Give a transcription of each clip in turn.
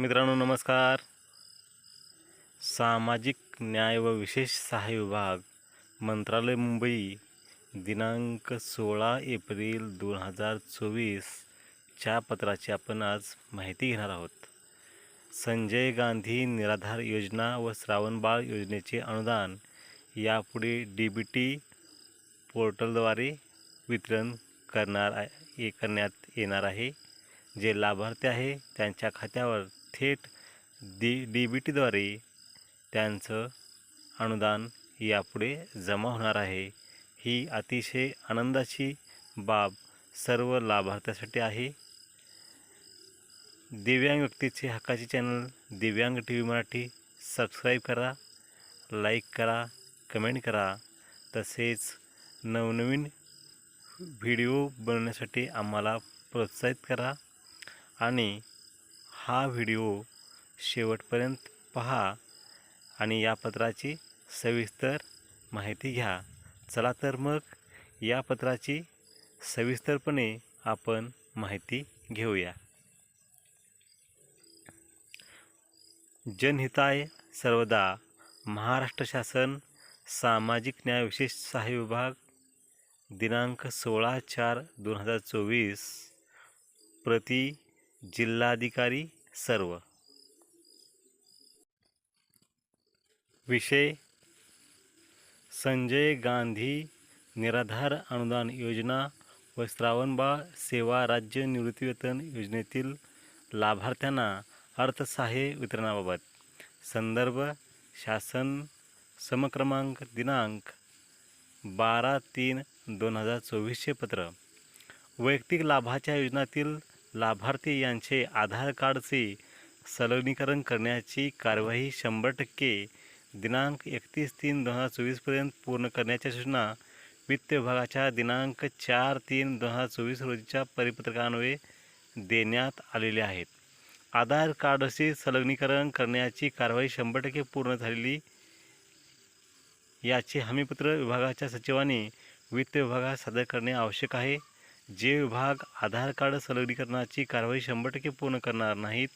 मित्रांनो नमस्कार. सामाजिक न्याय व विशेष सहाय्य विभाग मंत्रालय मुंबई दिनांक सोळा एप्रिल दोन हजार चोवीसच्या पत्राची आपण आज माहिती घेणार आहोत. संजय गांधी निराधार योजना व श्रावणबाळ योजनेचे अनुदान यापुढे डी बी टी पोर्टलद्वारे वितरण करणार आहे करण्यात येणार आहे. जे लाभार्थी आहे त्यांच्या खात्यावर थेट डी डी बी टीद्वारे त्यांचं अनुदान यापुढे जमा होणार आहे. ही अतिशय आनंदाची बाब सर्व लाभार्थ्यासाठी आहे. दिव्यांग व्यक्तीचे हक्काचे चॅनल दिव्यांग टी व्ही मराठी सबस्क्राईब करा लाईक करा कमेंट करा. तसेच नवनवीन व्हिडिओ बनवण्यासाठी आम्हाला प्रोत्साहित करा आणि हा व्हिडिओ शेवटपर्यंत पहा आणि या पत्राची सविस्तर माहिती घ्या. चला तर मग या पत्राची सविस्तरपणे आपण माहिती घेऊया. जनहिताय सर्वदा महाराष्ट्र शासन सामाजिक न्याय विशेष सहाय्य विभाग दिनांक सोळा चार दोन हजार चोवीस प्रति जिल्हाधिकारी सर्व. विषय संजय गांधी निराधार अनुदान योजना व श्रावणबाळ सेवा राज्य निवृत्तीवेतन योजनेतील लाभार्थ्यांना अर्थसहाय्य वितरणाबाबत. संदर्भ शासन समक्रमांक दिनांक बारा तीन दोन हजार चोवीसचे पत्र. वैयक्तिक लाभाच्या योजनातील लाभार्थी यांचे आधार कार्डचे संलग्नीकरण करण्याची कार्यवाही शंभर टक्के दिनांक एकतीस तीन दोन हजार चोवीसपर्यंत पूर्ण करण्याच्या सूचना वित्त विभागाच्या दिनांक चार तीन दोन हजार चोवीस रोजीच्या परिपत्रकान्वये देण्यात आलेल्या आहेत. आधार कार्डचे संलग्नीकरण करण्याची कारवाई शंभर टक्के पूर्ण झालेली याचे हमीपत्र विभागाच्या सचिवांनी वित्त विभागात सादर करणे आवश्यक आहे. जे विभाग आधार कार्ड संलग्नीकरणाची कारवाई शंभर टक्के पूर्ण करणार नाहीत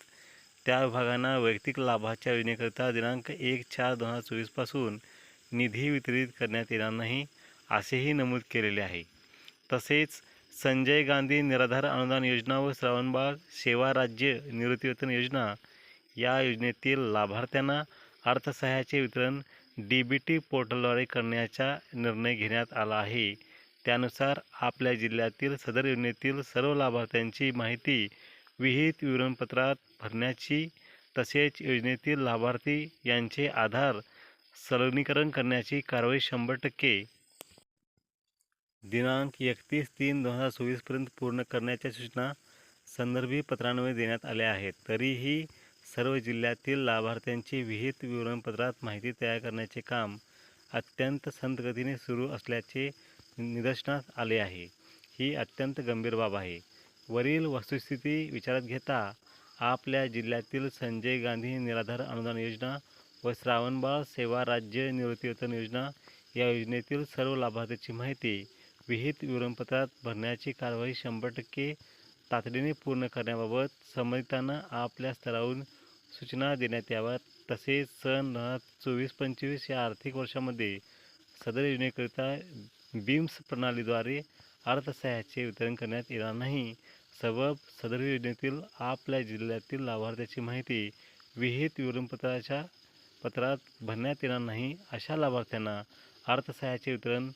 त्या विभागांना वैयक्तिक लाभाच्या योजनेकरिता दिनांक एक चार दोन हजार चोवीसपासून निधी वितरित करण्यात येणार नाही असेही नमूद केलेले आहे. तसेच संजय गांधी निराधार अनुदान योजना व श्रावणबाळ सेवा राज्य निवृत्तीवेतन योजना या योजनेतील लाभार्थ्यांना अर्थसहाय्याचे वितरण डी बी टी पोर्टलद्वारे करण्याचा निर्णय घेण्यात आला आहे. त्यानुसार आपल्या जिल्ह्यातील सदर योजनेतील सर्व लाभार्थ्यांची माहिती विहित विवरणपत्रात भरण्याची तसेच योजनेतील लाभार्थी यांचे आधार संलग्नीकरण करण्याची कारवाई शंभर टक्के. दिनांक एकतीस तीन दोन हजार चोवीसपर्यंत पूर्ण करण्याच्या सूचना संदर्भी पत्रान्वये देण्यात आल्या आहेत. तरीही सर्व जिल्ह्यातील लाभार्थ्यांची विहित विवरणपत्रात माहिती तयार करण्याचे काम अत्यंत संतगतीने सुरू असल्याचे निदर्शनास आले आहे. ही अत्यंत गंभीर बाब आहे. वरील वस्तुस्थिती विचारात घेता आपल्या जिल्ह्यातील संजय गांधी निराधार अनुदान योजना व श्रावणबाळ सेवा राज्य निवृत्तीवेतन योजना या योजनेतील सर्व लाभार्थ्यांची माहिती विहित विवरणपत्रात भरण्याची कारवाई शंभर टक्के तातडीने पूर्ण करण्याबाबत संबंधितांना आपल्या स्तरावरून सूचना देण्यात याव्यात. तसेच सन हजार चोवीस पंचवीस या आर्थिक वर्षामध्ये सदर योजनेकरिता बीम्स प्रणालीद्वारे अर्थसहाय्याचे वितरण करण्यात येणार नाही. सबब सदर योजनेतील आपल्या जिल्ह्यातील लाभार्थ्याची माहिती विहित विवरणपत्राच्या पत्रात भरण्यात येणार नाही. अशा लाभार्थ्यांना अर्थसहाय्याचे वितरण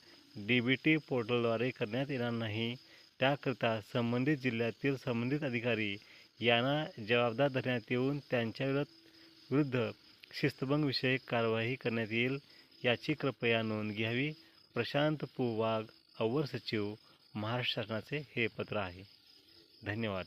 डी बी टी पोर्टलद्वारे करण्यात येणार नाही. त्याकरिता संबंधित जिल्ह्यातील संबंधित अधिकारी यांना जबाबदार धरण्यात येऊन त्यांच्या विरुद्ध शिस्तभंगविषयक कारवाई करण्यात येईल याची कृपया नोंद घ्यावी. प्रशांत पू वाघ अवर सचिव महाराष्ट्र शासनाचे हे पत्र आहे. धन्यवाद.